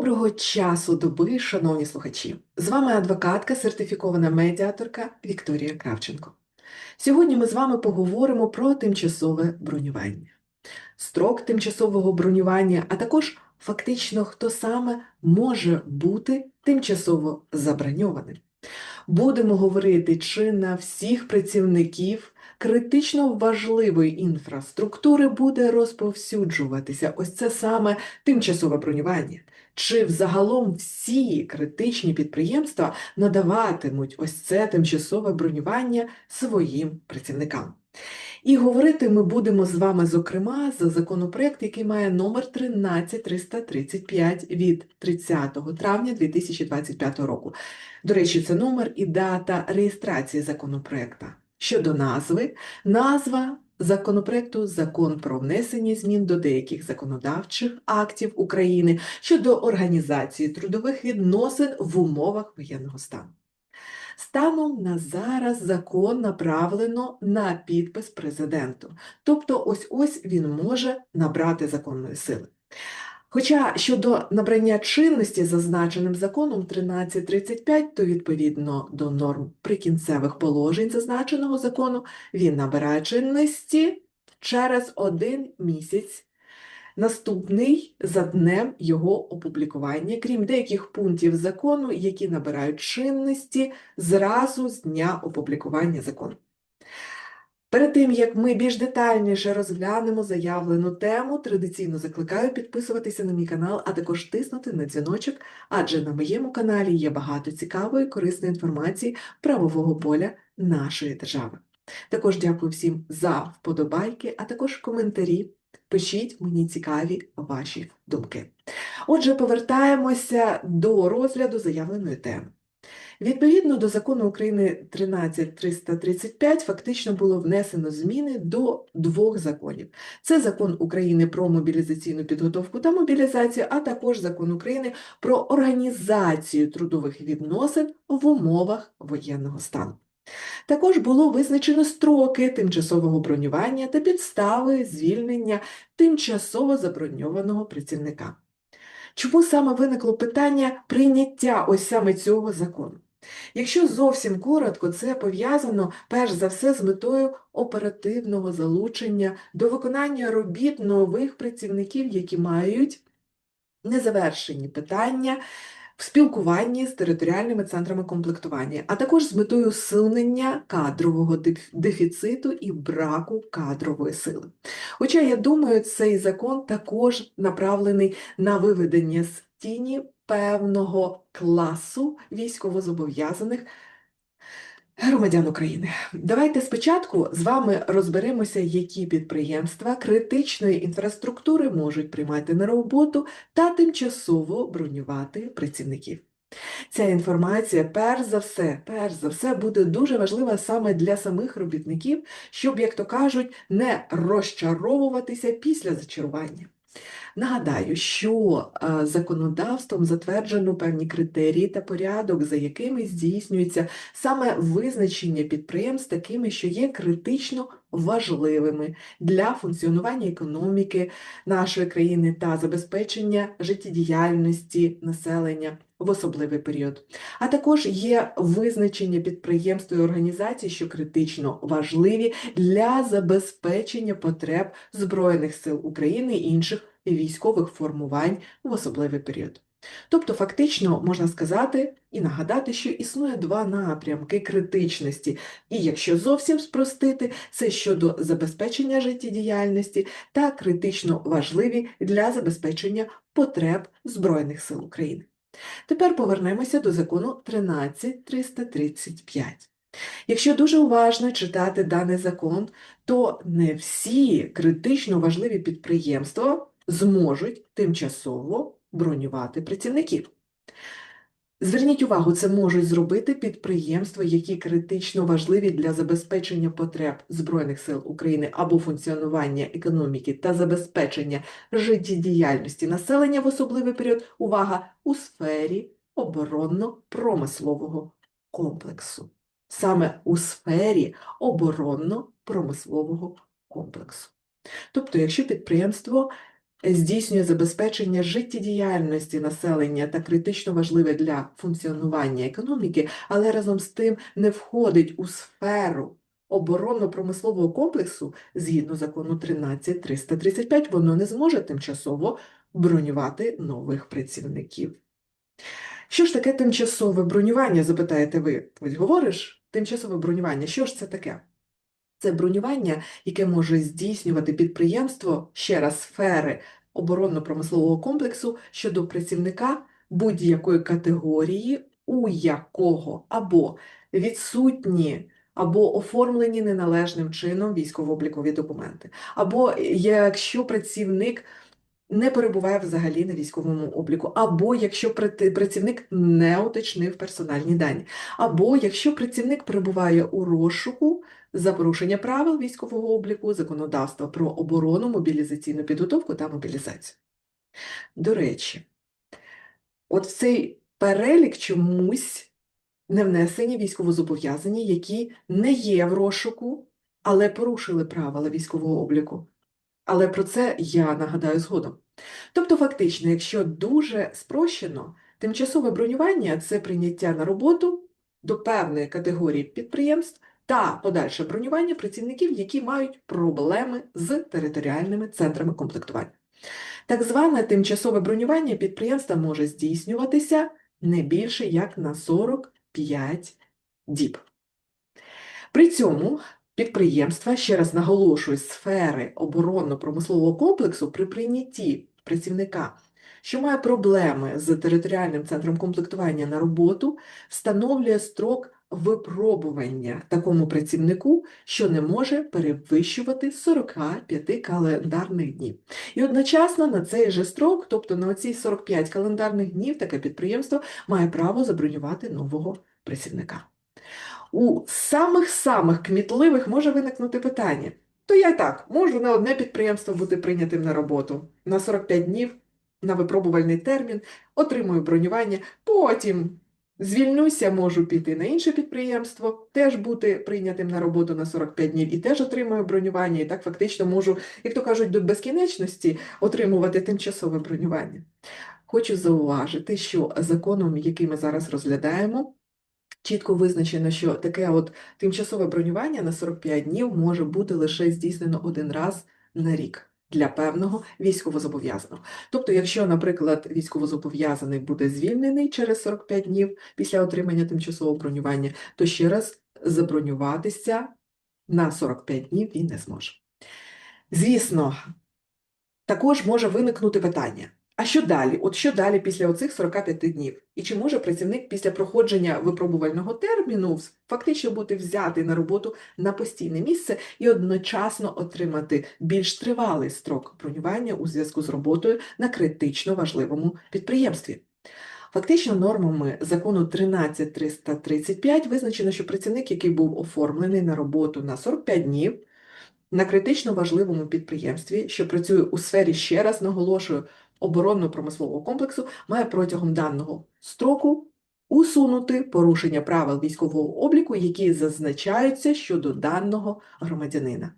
Доброго часу доби, шановні слухачі! З вами адвокатка, сертифікована медіаторка Вікторія Кравченко. Сьогодні ми з вами поговоримо про тимчасове бронювання. Строк тимчасового бронювання, а також фактично, хто саме може бути тимчасово заброньованим. Будемо говорити, чи на всіх працівників критично важливої інфраструктури буде розповсюджуватися ось це саме тимчасове бронювання. Чи взагалом всі критичні підприємства надаватимуть ось це тимчасове бронювання своїм працівникам? І говорити ми будемо з вами, зокрема, за законопроект, який має номер 13335 від 30 травня 2025 року. До речі, це номер і дата реєстрації законопроекта. Щодо назви, назва законопроекту Закон про внесення змін до деяких законодавчих актів України щодо організації трудових відносин в умовах воєнного стану. Станом на зараз закон направлено на підпис президенту, тобто ось ось він може набрати законної сили. Хоча щодо набрання чинності зазначеним законом 1335, то відповідно до норм прикінцевих положень зазначеного закону, він набирає чинності через один місяць, наступний за днем його опублікування, крім деяких пунктів закону, які набирають чинності зразу з дня опублікування закону. Перед тим, як ми більш детальніше розглянемо заявлену тему, традиційно закликаю підписуватися на мій канал, а також тиснути на дзвіночок, адже на моєму каналі є багато цікавої, корисної інформації правового поля нашої держави. Також дякую всім за вподобайки, а також коментарі. Пишіть мені цікаві ваші думки. Отже, повертаємося до розгляду заявленої теми. Відповідно до закону України 13335 фактично було внесено зміни до двох законів. Це закон України про мобілізаційну підготовку та мобілізацію, а також закон України про організацію трудових відносин в умовах воєнного стану. Також було визначено строки тимчасового бронювання та підстави звільнення тимчасово заброньованого працівника. Чому саме виникло питання прийняття ось саме цього закону? Якщо зовсім коротко, це пов'язано перш за все з метою оперативного залучення до виконання робіт нових працівників, які мають незавершені питання в спілкуванні з територіальними центрами комплектування, а також з метою усунення кадрового дефіциту і браку кадрової сили. Хоча, я думаю, цей закон також направлений на виведення з тіні певного класу військовозобов'язаних громадян України. Давайте спочатку з вами розберемося, які підприємства критичної інфраструктури можуть приймати на роботу та тимчасово бронювати працівників. Ця інформація, перш за все, перш за все, буде дуже важлива саме для самих робітників, щоб, як то кажуть, не розчаровуватися після зачарування. Нагадаю, що е, законодавством затверджено певні критерії та порядок, за якими здійснюється саме визначення підприємств такими, що є критично важливими для функціонування економіки нашої країни та забезпечення життєдіяльності населення в особливий період. А також є визначення підприємств і організацій, що критично важливі для забезпечення потреб Збройних сил України і інших військових формувань в особливий період. Тобто, фактично, можна сказати і нагадати, що існує два напрямки критичності, і якщо зовсім спростити, це щодо забезпечення життєдіяльності та критично важливі для забезпечення потреб Збройних сил України. Тепер повернемося до закону 13335. Якщо дуже уважно читати даний закон, то не всі критично важливі підприємства зможуть тимчасово бронювати працівників. Зверніть увагу, це можуть зробити підприємства, які критично важливі для забезпечення потреб Збройних сил України або функціонування економіки та забезпечення життєдіяльності населення в особливий період, увага, у сфері оборонно-промислового комплексу. Саме у сфері оборонно-промислового комплексу. Тобто, якщо підприємство здійснює забезпечення життєдіяльності населення та критично важливе для функціонування економіки, але разом з тим не входить у сферу оборонно-промислового комплексу згідно закону 13335, воно не зможе тимчасово бронювати нових працівників. Що ж таке тимчасове бронювання, запитаєте ви? Ось говориш, тимчасове бронювання, що ж це таке? Це бронювання, яке може здійснювати підприємство ще раз сфери оборонно-промислового комплексу щодо працівника будь-якої категорії, у якого або відсутні, або оформлені неналежним чином військово-облікові документи, або якщо працівник не перебуває взагалі на військовому обліку, або якщо працівник не уточнив персональні дані, або якщо працівник перебуває у розшуку за порушення правил військового обліку, законодавства про оборону, мобілізаційну підготовку та мобілізацію. До речі, от в цей перелік чомусь не внесені військовозобов'язані, які не є в розшуку, але порушили правила військового обліку. Але про це я нагадаю згодом. Тобто, фактично, якщо дуже спрощено, тимчасове бронювання це прийняття на роботу до певної категорії підприємств та подальше бронювання працівників, які мають проблеми з територіальними центрами комплектування. Так зване тимчасове бронювання підприємства може здійснюватися не більше як на 45 діб. При цьому підприємства, ще раз наголошую, сфери оборонно-промислового комплексу при прийнятті працівника, що має проблеми з територіальним центром комплектування на роботу, встановлює строк випробування такому працівнику, що не може перевищувати 45 календарних днів. І одночасно на цей же строк, тобто на ці 45 календарних днів, таке підприємство має право забронювати нового працівника. У самих-самих кмітливих може виникнути питання. То я так, можу на одне підприємство бути прийнятим на роботу на 45 днів, на випробувальний термін, отримую бронювання, потім звільнюся, можу піти на інше підприємство, теж бути прийнятим на роботу на 45 днів і теж отримую бронювання, і так фактично можу, як то кажуть, до безкінечності отримувати тимчасове бронювання. Хочу зауважити, що законом, який ми зараз розглядаємо, чітко визначено, що таке от тимчасове бронювання на 45 днів може бути лише здійснено один раз на рік для певного військовозобов'язаного. Тобто, якщо, наприклад, військовозобов'язаний буде звільнений через 45 днів після отримання тимчасового бронювання, то ще раз забронюватися на 45 днів він не зможе. Звісно, також може виникнути питання. А що далі? От що далі після оцих 45 днів? І чи може працівник після проходження випробувального терміну фактично бути взятий на роботу на постійне місце і одночасно отримати більш тривалий строк бронювання у зв'язку з роботою на критично важливому підприємстві? Фактично, нормами закону 13335 визначено, що працівник, який був оформлений на роботу на 45 днів, на критично важливому підприємстві, що працює у сфері, ще раз наголошую, оборонно-промислового комплексу, має протягом даного строку усунути порушення правил військового обліку, які зазначаються щодо даного громадянина.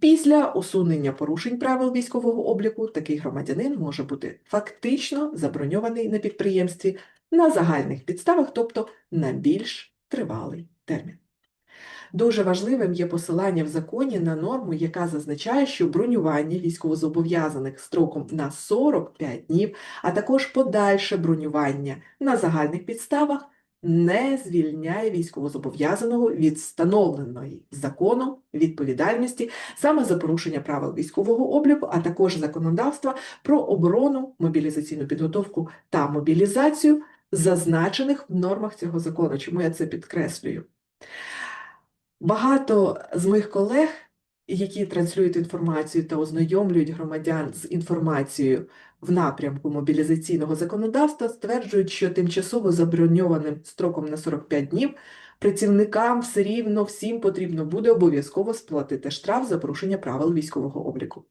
Після усунення порушень правил військового обліку такий громадянин може бути фактично заброньований на підприємстві на загальних підставах, тобто на більш тривалий термін. Дуже важливим є посилання в законі на норму, яка зазначає, що бронювання військовозобов'язаних строком на 45 днів, а також подальше бронювання на загальних підставах не звільняє військовозобов'язаного від встановленої законом відповідальності саме за порушення правил військового обліку, а також законодавства про оборону, мобілізаційну підготовку та мобілізацію, зазначених в нормах цього закону. Чому я це підкреслюю? Багато з моїх колег, які транслюють інформацію та ознайомлюють громадян з інформацією в напрямку мобілізаційного законодавства, стверджують, що тимчасово заброньованим строком на 45 днів працівникам все рівно всім потрібно буде обов'язково сплатити штраф за порушення правил військового обліку.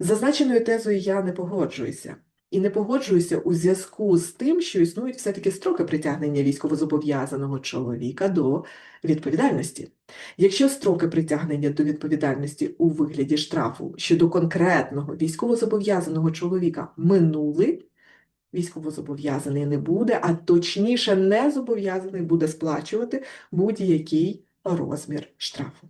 Зазначеною тезою я не погоджуюся. І не погоджуюся у зв'язку з тим, що існують все-таки строки притягнення військовозобов'язаного чоловіка до відповідальності. Якщо строки притягнення до відповідальності у вигляді штрафу щодо конкретного військовозобов'язаного чоловіка минули, військовозобов'язаний не буде, а точніше не зобов'язаний буде сплачувати будь-який розмір штрафу.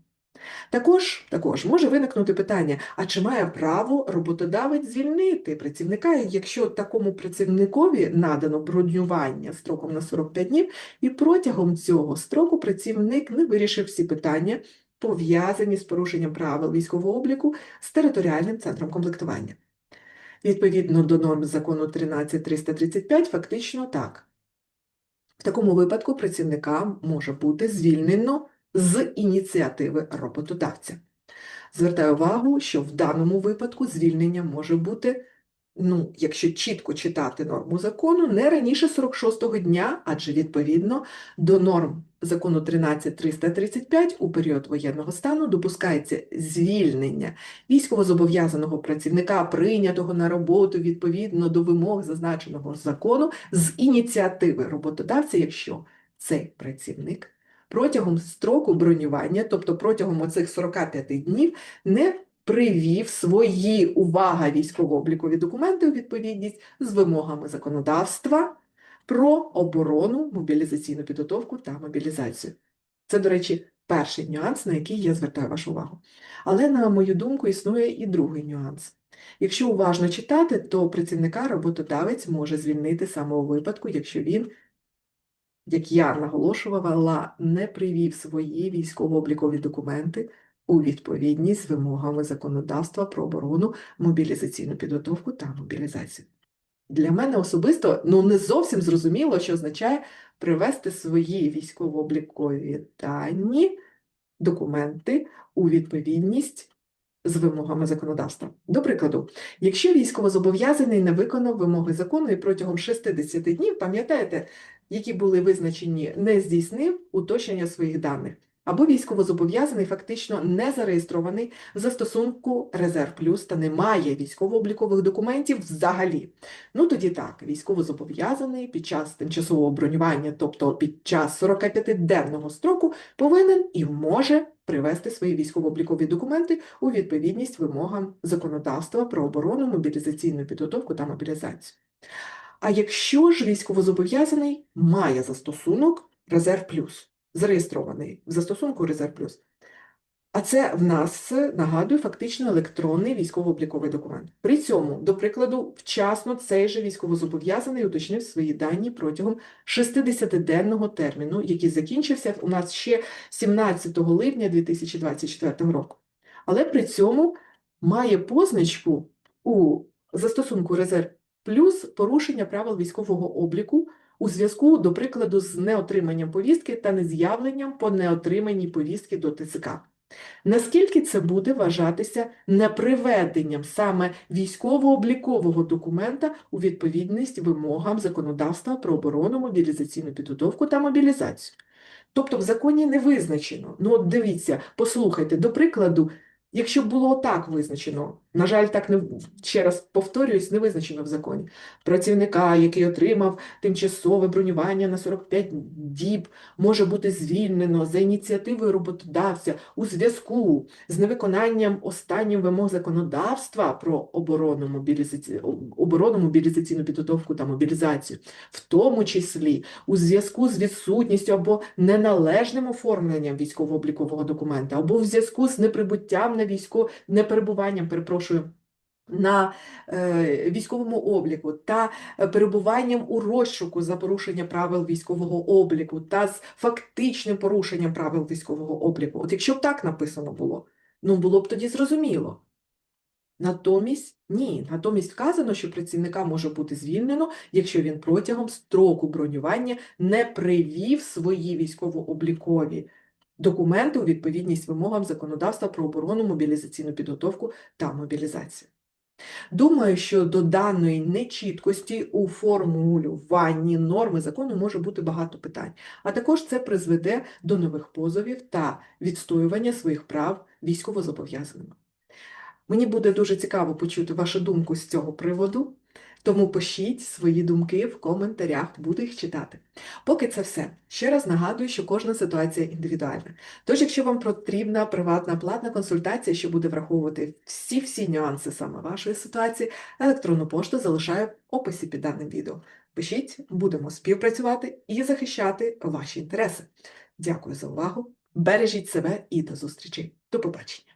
Також, також може виникнути питання, а чи має право роботодавець звільнити працівника, якщо такому працівникові надано бронювання строком на 45 днів, і протягом цього строку працівник не вирішив всі питання, пов'язані з порушенням правил військового обліку з територіальним центром комплектування. Відповідно до норм закону 13335, фактично так. В такому випадку працівника може бути звільнено з ініціативи роботодавця. Звертаю увагу, що в даному випадку звільнення може бути, ну, якщо чітко читати норму закону, не раніше 46-го дня, адже відповідно до норм закону 13335 у період воєнного стану допускається звільнення військовозобов'язаного працівника, прийнятого на роботу відповідно до вимог зазначеного закону з ініціативи роботодавця, якщо цей працівник протягом строку бронювання, тобто протягом оцих 45 днів, не привів свої увага військово-облікові документи у відповідність з вимогами законодавства про оборону, мобілізаційну підготовку та мобілізацію. Це, до речі, перший нюанс, на який я звертаю вашу увагу. Але, на мою думку, існує і другий нюанс. Якщо уважно читати, то працівника роботодавець може звільнити саме у випадку, якщо він як я наголошувала, не привів свої військово-облікові документи у відповідність з вимогами законодавства про оборону, мобілізаційну підготовку та мобілізацію. Для мене особисто ну, не зовсім зрозуміло, що означає привести свої військово-облікові дані, документи у відповідність з вимогами законодавства. До прикладу, якщо військовозобов'язаний не виконав вимоги закону і протягом 60 днів, пам'ятаєте, які були визначені, не здійснив уточнення своїх даних, або військовозобов'язаний фактично не зареєстрований в застосунку Резерв Плюс та не має військово-облікових документів взагалі. Ну тоді так, військовозобов'язаний під час тимчасового бронювання, тобто під час 45-денного строку, повинен і може привести свої військово-облікові документи у відповідність вимогам законодавства про оборону, мобілізаційну підготовку та мобілізацію. А якщо ж військовозобов'язаний має застосунок Резерв Плюс, зареєстрований в застосунку Резерв Плюс, а це в нас, нагадую, фактично електронний військово-обліковий документ. При цьому, до прикладу, вчасно цей же військовозобов'язаний уточнив свої дані протягом 60-денного терміну, який закінчився у нас ще 17 липня 2024 року. Але при цьому має позначку у застосунку Резерв плюс порушення правил військового обліку у зв'язку, до прикладу, з неотриманням повістки та нез'явленням по неотриманій повістки до ТЦК. Наскільки це буде вважатися неприведенням саме військово-облікового документа у відповідність вимогам законодавства про оборону, мобілізаційну підготовку та мобілізацію? Тобто в законі не визначено. Ну от дивіться, послухайте, до прикладу, якщо було так визначено, на жаль, так не ще раз повторююсь, не визначено в законі. Працівника, який отримав тимчасове бронювання на 45 діб, може бути звільнено за ініціативою роботодавця у зв'язку з невиконанням останніх вимог законодавства про оборону, мобілізаці... оборону, мобілізаційну підготовку та мобілізацію, в тому числі у зв'язку з відсутністю або неналежним оформленням військово-облікового документа, або в зв'язку з неприбуттям на військо... неперебуванням, перепрошую, на е, військовому обліку та перебуванням у розшуку за порушення правил військового обліку та з фактичним порушенням правил військового обліку. От якщо б так написано було, ну було б тоді зрозуміло. Натомість ні, натомість вказано, що працівника може бути звільнено, якщо він протягом строку бронювання не привів свої військово-облікові документи у відповідність вимогам законодавства про оборону, мобілізаційну підготовку та мобілізацію. Думаю, що до даної нечіткості у формулюванні норми закону може бути багато питань, а також це призведе до нових позовів та відстоювання своїх прав військовозобов'язаними. Мені буде дуже цікаво почути вашу думку з цього приводу. Тому пишіть свої думки в коментарях, буду їх читати. Поки це все. Ще раз нагадую, що кожна ситуація індивідуальна. Тож, якщо вам потрібна приватна платна консультація, що буде враховувати всі-всі нюанси саме вашої ситуації, електронну пошту залишаю в описі під даним відео. Пишіть, будемо співпрацювати і захищати ваші інтереси. Дякую за увагу. Бережіть себе і до зустрічі. До побачення.